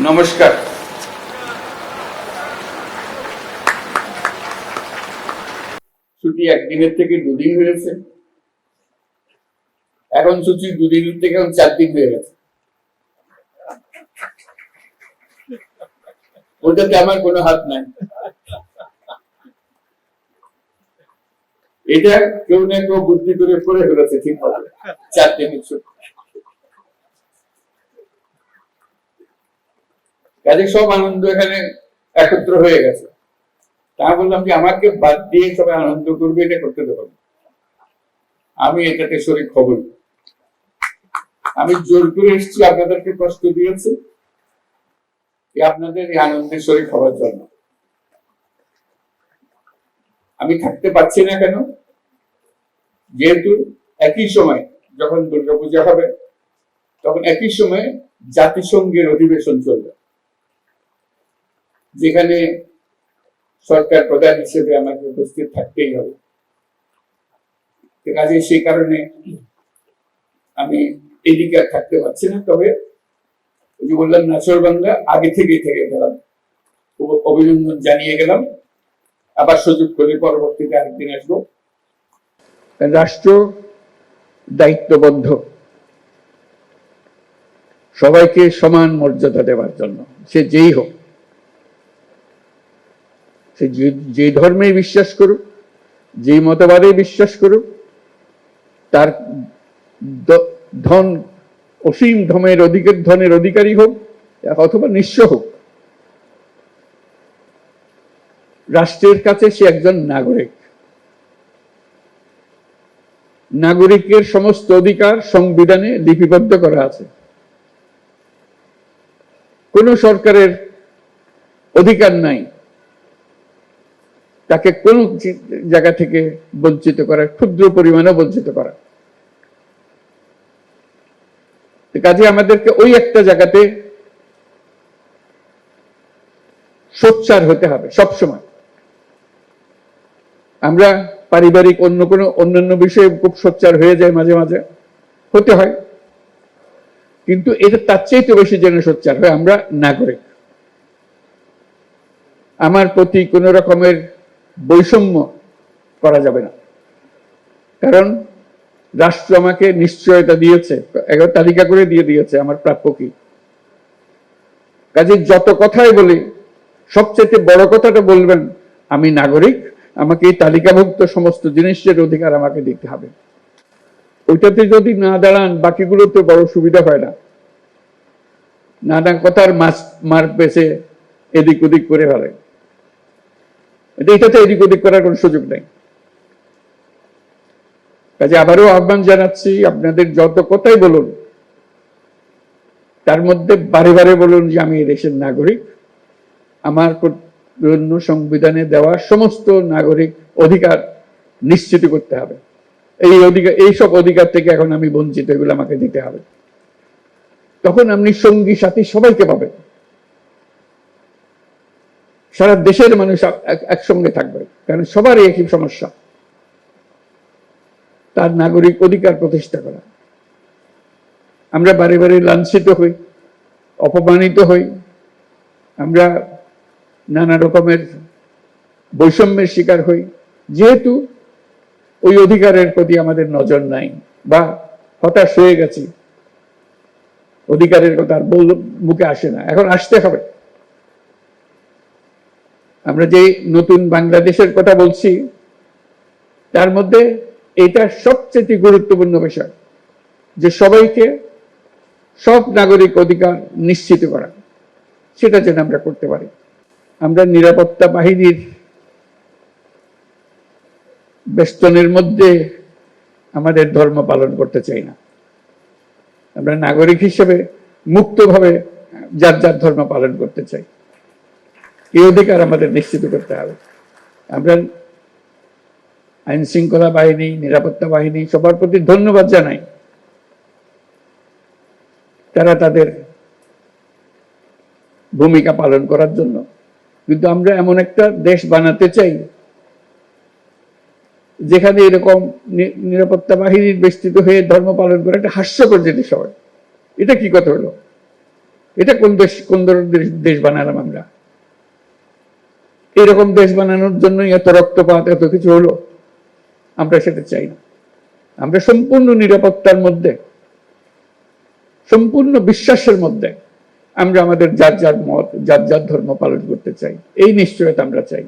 নমস্কার। ছুটি একদিনের থেকে দুদিন হয়েছে। এখন ছুটি দুদিনের থেকে এখন চার দিন হয়ে গেছে। ওটাতে আমার কোনো হাত নাই। এটা কেউ না কেউ বুদ্ধি করে করে ফেলেছে, ঠিক হবে চার দিনের ছুটি। কাজে সব আনন্দ এখানে একত্র হয়ে গেছে। তা বললাম যে, আমাকে বাদ দিয়ে সবাই আনন্দ করবে, এটা করতে দেবো আমি এটাতে শরীর খবর আমি জোর করে এসেছি, আপনাদেরকে কষ্ট দিয়েছি। আপনাদের এই আনন্দের শরীর হওয়ার জন্য। আমি থাকতে পারছি না কেন? যেহেতু একই সময় যখন দুর্গাপূজা হবে, তখন একই সময় জাতিসংঘের অধিবেশন চলবে। যেখানে সরকার প্রধান হিসেবে আমাকে উপস্থিত থাকতেই হবে। কাজে সেই কারণে আমি এদিকে আর থাকতে পারছি না। তবে যে বললাম নাচর বাংলা আগে থেকেই থেকে গেলাম। অভিনন্দন জানিয়ে গেলাম। আবার সুযোগ করে পরবর্তীতে আরেকদিন আসব। রাষ্ট্র দায়িত্ববদ্ধ। সবাইকে সমান মর্যাদা দেওয়ার জন্য, সে যেই হোক। সে যে- ধর্মে বিশ্বাস করুক, যে মতবাদে বিশ্বাস করুক, তার ধন, অসীম ধনের অধিকার, ধনের অধিকারী হোক, অথবা নিঃস্ব হোক। রাষ্ট্রের কাছে সে একজন নাগরিক। নাগরিকের সমস্ত অধিকার সংবিধানে লিপিবদ্ধ করা আছে। কোন সরকারের অধিকার নাই। তাকে কোন জায়গা থেকে বঞ্চিত করা, ক্ষুদ্র পরিমাণে বঞ্চিত করা। কাজে আমাদেরকে ওই একটা জায়গাতে সোচ্চার হতে হবে সব সময় আমরা পারিবারিক অন্য কোনো, অন্যান্য বিষয়ে খুব সোচ্চার হয়ে যায় মাঝে মাঝে, হতে হয়। কিন্তু এটা তার চেয়ে বেশি যেন সোচ্চার হয়, আমরা নাগরিক। আমার প্রতি কোনো রকমের বৈষম্য করা যাবে না। কারণ রাষ্ট্র আমাকে নিশ্চয়তা দিয়েছে তালিকা করে দিয়ে দিয়েছে আমার প্রাপ্য কি। কাজে যত কথাই বলি সবচেয়ে বড় কথাটা বলবেন, আমি নাগরিক, আমাকে এই তালিকাভুক্ত সমস্ত জিনিসের অধিকার আমাকে দিতে হবে। ওইটাতে যদি না দাঁড়ান বাকিগুলোতে বড় সুবিধা হয় না। নানা কথার মাছ মার পেছে এদিক ওদিক করে ফেলে। এটা এটাতে এদিক ওদিক করার কোনো সুযোগ নেই। কাজে আবারও আহ্বান জানাচ্ছি, আপনাদের যত কথাই বলুন, তার মধ্যে বারে বারে বলুন যে আমি দেশের নাগরিক। আমার জন্য সংবিধানে দেওয়া সমস্ত নাগরিক অধিকার নিশ্চিত করতে হবে। এই অধিকার, এই সব অধিকার থেকে এখন আমি বঞ্চিত এগুলো আমাকে দিতে হবে। তখন আপনি সঙ্গী, সাথী সবাইকে পাবেন। সারা দেশের মানুষ এক- এক- একসঙ্গে থাকবে, কারণ সবারই একই সমস্যা। তার নাগরিক অধিকার প্রতিষ্ঠা করা। আমরা বারে বারে লাঞ্ছিত হই, অপমানিত হই। আমরা নানা রকমের বৈষম্যের শিকার হই। যেহেতু ওই অধিকারের প্রতি আমাদের নজর নাই, বা হতাশ হয়ে গেছি। অধিকারের কথা আর বলল মুখে আসে না। এখন আসতে হবে। আমরা যে নতুন বাংলাদেশের কথা বলছি, তার মধ্যে এটা সবচেয়ে গুরুত্বপূর্ণ বিষয় যে সবাইকে সব নাগরিক অধিকার নিশ্চিত করা, সেটা যেন আমরা করতে পারি। আমরা নিরাপত্তা বাহিনীর বেষ্টনের মধ্যে আমাদের ধর্ম পালন করতে চাই না। আমরা নাগরিক হিসেবে মুক্তভাবে যার যার ধর্ম পালন করতে চাই। এই অধিকার আমাদের নিশ্চিত করতে হবে। আমরা আইন শৃঙ্খলা বাহিনী, নিরাপত্তা বাহিনী সবার প্রতি ধন্যবাদ জানাই। তারা তাদের ভূমিকা পালন করার জন্য। কিন্তু আমরা এমন একটা দেশ বানাতে চাই, যেখানে এরকম নিরাপত্তা বাহিনীর বেষ্টিত হয়ে ধর্ম পালন করে একটা হাস্যকর জিনিস হয়। এটা কি কথা হলো? এটা কোন দেশ, কোন ধরনের দেশ- দেশ বানালাম আমরা? এরকম দেশ বানানোর জন্যই এত রক্তপাত, এত কিছু হলো। আমরা সেটা চাই না। আমরা সম্পূর্ণ নিরাপত্তার মধ্যে, সম্পূর্ণ বিশ্বাসের মধ্যে আমরা আমাদের যার যার মত, যার যার ধর্ম পালন করতে চাই। এই নিশ্চয়তা আমরা চাই।